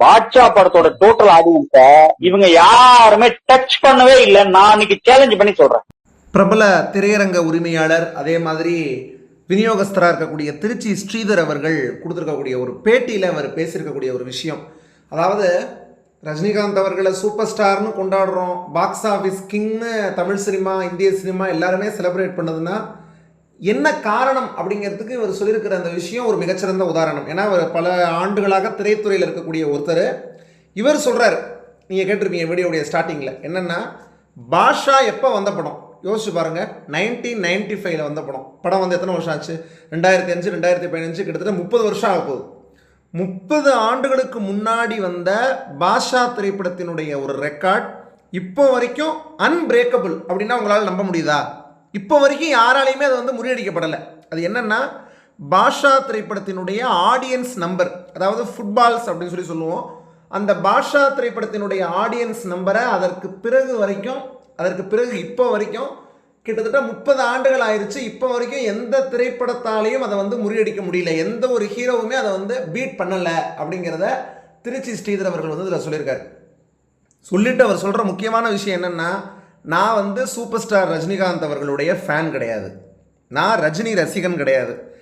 பாட்ஷா படத்தோட total audience இவங்க யாருமே டச் பண்ணவே இல்லை. நான் இன்னைக்கு சேலஞ்ச் பண்ணி சொல்றேன். பிரபல திரையரங்க உரிமையாளர் அதே மாதிரி விநியோகஸ்தராக இருக்கக்கூடிய திருச்சி ஸ்ரீதர் அவர்கள் கொடுத்துருக்கக்கூடிய ஒரு பேட்டியில் அவர் பேசியிருக்கக்கூடிய ஒரு விஷயம். அதாவது ரஜினிகாந்த் அவர்களை சூப்பர் ஸ்டார்னு கொண்டாடுறோம் பாக்ஸ் ஆஃபீஸ் கிங்னு தமிழ் சினிமா இந்திய சினிமா எல்லாருமே செலிப்ரேட் பண்ணதுன்னா என்ன காரணம் அப்படிங்கிறதுக்கு இவர் சொல்லியிருக்கிற அந்த விஷயம் ஒரு மிகச்சிறந்த உதாரணம். ஏன்னா அவர் பல ஆண்டுகளாக திரைத்துறையில் இருக்கக்கூடிய ஒருத்தர். இவர் சொல்கிறார் நீங்கள் கேட்டிருப்பீங்க வீடியோடைய ஸ்டார்டிங்கில் என்னென்னா பாஷா எப்போ வந்த படம்? யோசிச்சு பாருங்கள் நைன்டீன் நைன்டி ஃபைவ்ல வந்த படம். படம் வந்து எத்தனை வருஷம் ஆச்சு? ரெண்டாயிரத்தி அஞ்சு ரெண்டாயிரத்தி பதினஞ்சு கிட்டத்தட்ட முப்பது வருஷம் ஆக போகுது. முப்பது ஆண்டுகளுக்கு முன்னாடி வந்த பாஷா திரைப்படத்தினுடைய ஒரு ரெக்கார்ட் இப்போ வரைக்கும் அன்பிரேக்கபிள் அப்படின்னா உங்களால் நம்ப முடியுதா? இப்போ வரைக்கும் யாராலையுமே அது வந்து முறியடிக்கப்படலை. அது என்னென்னா பாஷா திரைப்படத்தினுடைய ஆடியன்ஸ் நம்பர் அதாவது ஃபுட்பால்ஸ் அப்படின்னு சொல்லி சொல்லுவோம். அந்த பாஷா திரைப்படத்தினுடைய ஆடியன்ஸ் நம்பரை அதற்கு பிறகு வரைக்கும் அதற்கு பிறகு இப்போ வரைக்கும் கிட்டத்தட்ட முப்பது ஆண்டுகள் ஆயிடுச்சு இப்போ வரைக்கும் எந்த திரைப்படத்தாலையும் அதை வந்து முறியடிக்க முடியல. எந்த ஒரு ஹீரோவுமே அதை வந்து பீட் பண்ணலை அப்படிங்கிறத திருச்சி ஸ்ரீதர் அவர்கள் வந்து இதில் சொல்லியிருக்காரு. சொல்லிட்டு அவர் சொல்கிற முக்கியமான விஷயம் என்னென்னா நான் வந்து சூப்பர் ஸ்டார் ரஜினிகாந்த் அவர்களுடைய ஃபேன் கிடையாது. நான் ரஜினி ரசிகன் கிடையாது.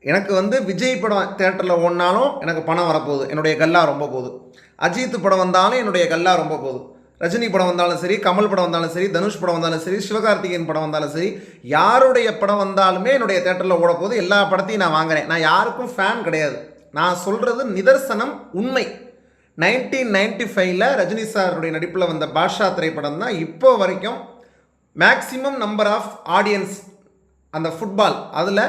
எனக்கு வந்து விஜய் படம் தேட்டரில் ஓடினாலும் எனக்கு பணம் வரப்போகுது. என்னுடைய கல்லா ரொம்ப போகுது. அஜித் படம் வந்தாலும் என்னுடைய கல்லா ரொம்ப போகுது. ரஜினி படம் வந்தாலும் சரி கமல் படம் வந்தாலும் சரி தனுஷ் படம் வந்தாலும் சரி சிவகார்த்திகேயன் படம் வந்தாலும் சரி யாருடைய படம் வந்தாலுமே என்னுடைய தேட்டரில் ஓட எல்லா படத்தையும் நான் வாங்குறேன். நான் யாருக்கும் ஃபேன் கிடையாது. நான் சொல்கிறது நிதர்சனம் உண்மை. நைன்டீன் நைன்டி ஃபைவ்ல ரஜினி சாருடைய நடிப்பில் வந்த பாஷா திரைப்படம் தான் இப்போ வரைக்கும் மேக்ஸிமம் நம்பர் ஆஃப் ஆடியன்ஸ் அந்த ஃபுட்பால் அதில்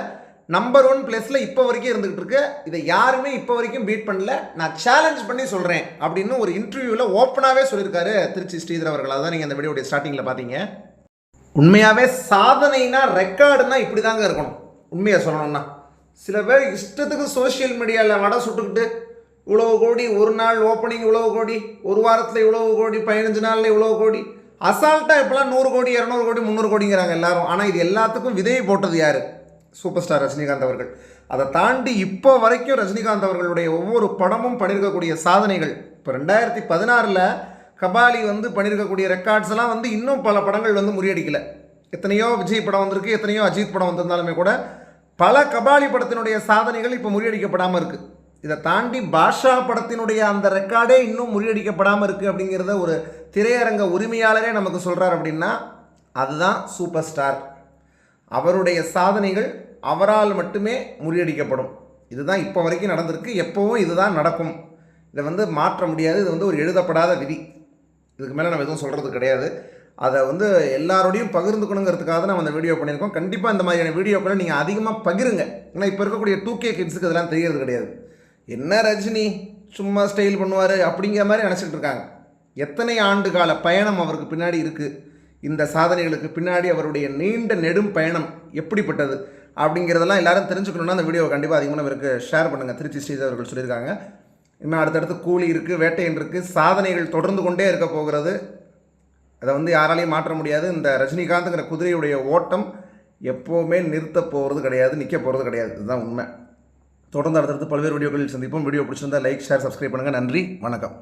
நம்பர் ஒன் பிளேஸில் இப்போ வரைக்கும் இருந்துகிட்டு இருக்கு. இதை யாருமே இப்போ வரைக்கும் பீட் பண்ணல. நான் சேலஞ்ச் பண்ணி சொல்கிறேன் அப்படின்னு ஒரு இன்டர்வியூவில் ஓப்பனாகவே சொல்லியிருக்காரு திருச்சி ஸ்ரீதர் அவர்கள். அதான் நீங்கள் அந்த வீடியோடைய ஸ்டார்டிங்கில் பார்த்தீங்க. உண்மையாகவே சாதனைனா ரெக்கார்டுனா இப்படி தாங்க இருக்கணும். உண்மையை சொல்லணும்னா. சில பேர் இஷ்டத்துக்கு சோஷியல் மீடியாவில் வடை சுட்டுக்கிட்டு இவ்வளவு கோடி ஒரு நாள் ஓப்பனிங் இவ்வளவு கோடி ஒரு வாரத்தில் இவ்வளவு கோடி பதினஞ்சு நாளில் இவ்வளவு கோடி. அசால்ட்டாக இப்போலாம் நூறு கோடி இரநூறு கோடி முந்நூறு கோடிங்கிறாங்க எல்லாரும். ஆனால் இது எல்லாத்துக்கும் விதையை போட்டது யார்? சூப்பர் ஸ்டார் ரஜினிகாந்த் அவர்கள். அதை தாண்டி இப்போ வரைக்கும் ரஜினிகாந்த் அவர்களுடைய ஒவ்வொரு படமும் பண்ணியிருக்கக்கூடிய சாதனைகள். இப்போ ரெண்டாயிரத்தி பதினாறில் கபாலி வந்து பண்ணியிருக்கக்கூடிய ரெக்கார்ட்ஸ் எல்லாம் வந்து இன்னும் பல படங்கள் வந்து முறியடிக்கலை. எத்தனையோ விஜய் படம் வந்திருக்கு எத்தனையோ அஜித் படம் வந்திருந்தாலுமே கூட பல கபாலி படத்தினுடைய சாதனைகள் இப்போ முறியடிக்கப்படாமல் இருக்குது இதை தாண்டி பாஷா படத்தினுடைய அந்த ரெக்கார்டே இன்னும் முறியடிக்கப்படாமல் இருக்குது அப்படிங்கிறத ஒரு திரையரங்க உரிமையாளரே நமக்கு சொல்கிறார் அப்படின்னா அதுதான் சூப்பர் ஸ்டார். அவருடைய சாதனைகள் அவரால் மட்டுமே முறியடிக்கப்படும். இதுதான் இப்போ வரைக்கும் நடந்திருக்கு எப்போவும் இதுதான் நடக்கும். இதை வந்து மாற்ற முடியாது இது வந்து ஒரு எழுதப்படாத விதி. இதுக்கு மேலே நம்ம எதுவும் சொல்கிறது கிடையாது. அதை வந்து எல்லாரோடையும் பகிர்ந்துக்கணுங்கிறதுக்காக தான் நம்ம அந்த வீடியோ பண்ணியிருக்கோம். கண்டிப்பாக இந்த மாதிரியான வீடியோக்களை நீங்கள் அதிகமாக பகிருங்க. ஏன்னா இப்போ இருக்கக்கூடிய டூ கே கிட்ஸுக்கு இதெல்லாம் தெரியறது கிடையாது. என்ன ரஜினி சும்மா ஸ்டைல் பண்ணுவார் அப்படிங்கிற மாதிரி நினச்சிட்டு இருக்காங்க. எத்தனை ஆண்டு கால பயணம் அவருக்கு பின்னாடி இருக்குது இந்த சாதனைகளுக்கு பின்னாடி அவருடைய நீண்ட நெடும் பயணம் எப்படிப்பட்டது? அப்படிங்கிறதெல்லாம் எல்லாரும் தெரிஞ்சுக்கணுன்னா அந்த வீடியோவை கண்டிப்பாக அதிகமாக இவருக்கு ஷேர் பண்ணுங்கள் திருச்சி ஸ்ரீதர் அவர்கள் சொல்லியிருக்காங்க. இன்னும் அடுத்தடுத்து கூலி இருக்குது வேட்டையன் இருக்குது சாதனைகள் தொடர்ந்து கொண்டே இருக்க போகிறது. அதை வந்து யாராலையும் மாற்ற முடியாது. இந்த ரஜினிகாந்த்ங்கிற குதிரையுடைய ஓட்டம் எப்போவுமே நிறுத்த போகிறது கிடையாது நிற்க போகிறது கிடையாது. இதுதான் உண்மை. தொடர்ந்து அடுத்தடுத்து பல்வேறு வீடியோக்களில் சந்திப்போம். வீடியோ பிடிச்சிருந்தா லைக் ஷேர் சப்ஸ்கிரைப் பண்ணுங்கள் நன்றி. வணக்கம்.